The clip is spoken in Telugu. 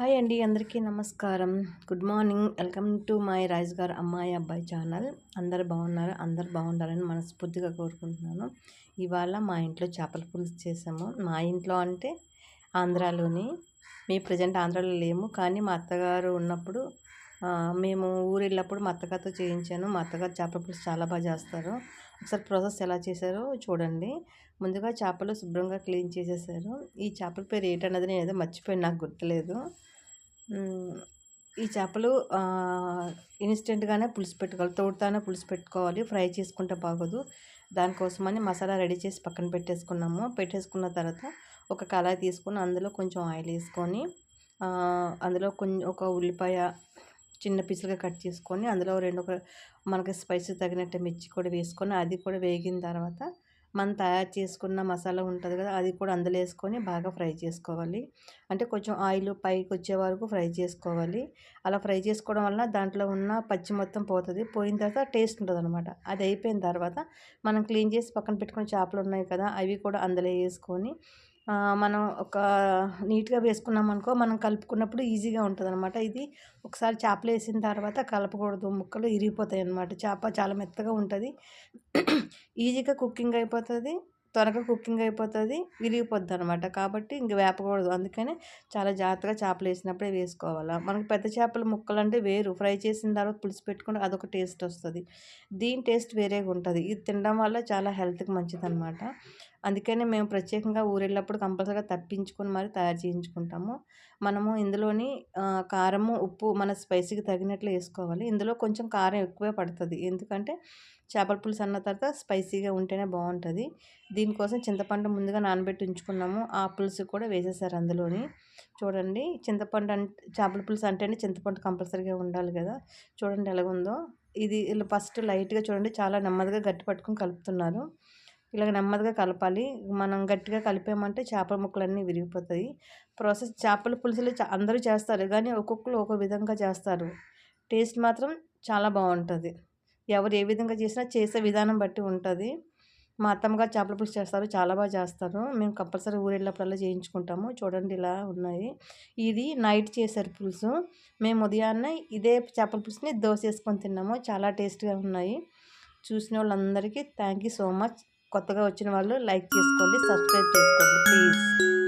హాయ్ అండి అందరికీ నమస్కారం. Good morning. Welcome to my rice గారు అమ్మాయి అబ్బాయి ఛానల్. అందరు బాగున్నారు? అందరు బాగుండాలని మనస్ఫూర్తిగా కోరుకుంటున్నాను. ఇవాళ మా ఇంట్లో చేపల పులుసు చేసాము. మా ఇంట్లో అంటే ఆంధ్రాలోని మీ ప్రజెంట్ ఆంధ్రాలో లేము. కానీ మా అత్తగారు ఉన్నప్పుడు మేము ఊరు వెళ్ళినప్పుడు మా అత్తగారితో చేయించాను. మా అత్తగారు చేపల పులుసు చాలా బాగా చేస్తారు. ఒకసారి ప్రాసెస్ ఎలా చేశారో చూడండి. ముందుగా చేపలు శుభ్రంగా క్లీన్ చేసేసారు. ఈ చేపల పేరు ఏంటన్నది నేను ఏదో మర్చిపోయి నాకు గుర్తులేదు. ఈ చేపలు ఇన్స్టెంట్గానే పులుసు పెట్టుకోవాలి. తోడుతానే పులుసు పెట్టుకోవాలి. ఫ్రై చేసుకుంటే బాగోదు. దానికోసమని మసాలా రెడీ చేసి పక్కన పెట్టేసుకున్నాము. పెట్టేసుకున్న తర్వాత ఒక కళాయి తీసుకొని అందులో కొంచెం ఆయిల్ వేసుకొని అందులో కొంచెం ఒక ఉల్లిపాయ చిన్న పీసులుగా కట్ చేసుకొని అందులో రెండు ఒక మనకి స్పైసీ తగినట్టు మిర్చి కూడా వేసుకొని అది కూడా వేగిన తర్వాత మనం తయారు చేసుకున్న మసాలా ఉంటుంది కదా అది కూడా అందులో వేసుకొని బాగా ఫ్రై చేసుకోవాలి. అంటే కొంచెం ఆయిల్ పైకి వచ్చే వరకు ఫ్రై చేసుకోవాలి. అలా ఫ్రై చేసుకోవడం వల్ల దాంట్లో ఉన్న పచ్చి మొత్తం పోతుంది. పోయిన తర్వాత టేస్ట్ ఉంటుంది అనమాట అది అయిపోయిన తర్వాత మనం క్లీన్ చేసి పక్కన పెట్టుకున్న చేపలు ఉన్నాయి కదా అవి కూడా అందులో వేసుకొని మనం ఒక నీట్గా వేసుకున్నాం అనుకో మనం కలుపుకున్నప్పుడు ఈజీగా ఉంటుంది అనమాట ఇది ఒకసారి చేపలు వేసిన తర్వాత కలపకూడదు. ముక్కలు ఇరిగిపోతాయి అనమాట చేప చాలా మెత్తగా ఉంటుంది. ఈజీగా కుకింగ్ అయిపోతుంది. త్వరగా కుకింగ్ అయిపోతుంది. విరిగిపోద్ది అనమాట కాబట్టి ఇంక వేపకూడదు. అందుకనే చాలా జాగ్రత్తగా చేపలు వేసినప్పుడే వేసుకోవాలి. మనకి పెద్ద చేపల ముక్కలు అంటే వేరు. ఫ్రై చేసిన తర్వాత పులుసు పెట్టుకుంటే అదొక టేస్ట్ వస్తుంది. దీని టేస్ట్ వేరేగా ఉంటుంది ఇది తినడం వల్ల చాలా హెల్త్కి మంచిది అనమాట అందుకని మేము ప్రత్యేకంగా ఊరెళ్ళినప్పుడు కంపల్సరీగా తప్పించుకొని మరి తయారు చేయించుకుంటాము. మనము ఇందులోని కారము ఉప్పు మన స్పైసీకి తగినట్లు వేసుకోవాలి. ఇందులో కొంచెం కారం ఎక్కువే పడుతుంది. ఎందుకంటే చేపల పులుసు అన్న తర్వాత స్పైసీగా ఉంటేనే బాగుంటుంది. దీనికోసం చింతపండు ముందుగా నానబెట్టి ఉంచుకున్నాము. ఆ పులుసు కూడా వేసేసారు అందులోని. చూడండి చింతపండు అంటే చేపల పులుసు అంటేనే చింతపండు కంపల్సరీగా ఉండాలి కదా. చూడండి ఎలాగుందో. ఇది ఫస్ట్ లైట్గా చూడండి చాలా నెమ్మదిగా గట్టి పట్టుకొని కలుపుతున్నారు. ఇలాగ నెమ్మదిగా కలపాలి. మనం గట్టిగా కలిపామంటే చేపల ముక్కలన్నీ విరిగిపోతాయి. ప్రాసెస్ చేపల పులుసులు అందరూ చేస్తారు కానీ ఒక్కొక్కరు ఒక్కో విధంగా చేస్తారు. టేస్ట్ మాత్రం చాలా బాగుంటుంది. ఎవరు ఏ విధంగా చేసినా చేసే విధానం బట్టి ఉంటుంది. మా అత్తమ్మగారు చేపల పులుసు చేస్తారు చాలా బాగా చేస్తారు. మేము కంపల్సరీ ఊరెళ్ళినప్పుడల్లా చేయించుకుంటాము. చూడండి ఇలా ఉన్నాయి. ఇది నైట్ చేశారు పులుసు. మేము ఉదయాన్నే ఇదే చేపల పులుసుని దోశ వేసుకొని తిన్నాము. చాలా టేస్ట్గా ఉన్నాయి. చూసిన వాళ్ళందరికీ థ్యాంక్ యూ సో మచ్. కొత్తగా వచ్చిన వాళ్ళు లైక్ చేసుకోండి సబ్స్క్రైబ్ చేసుకోండి. ప్లీజ్.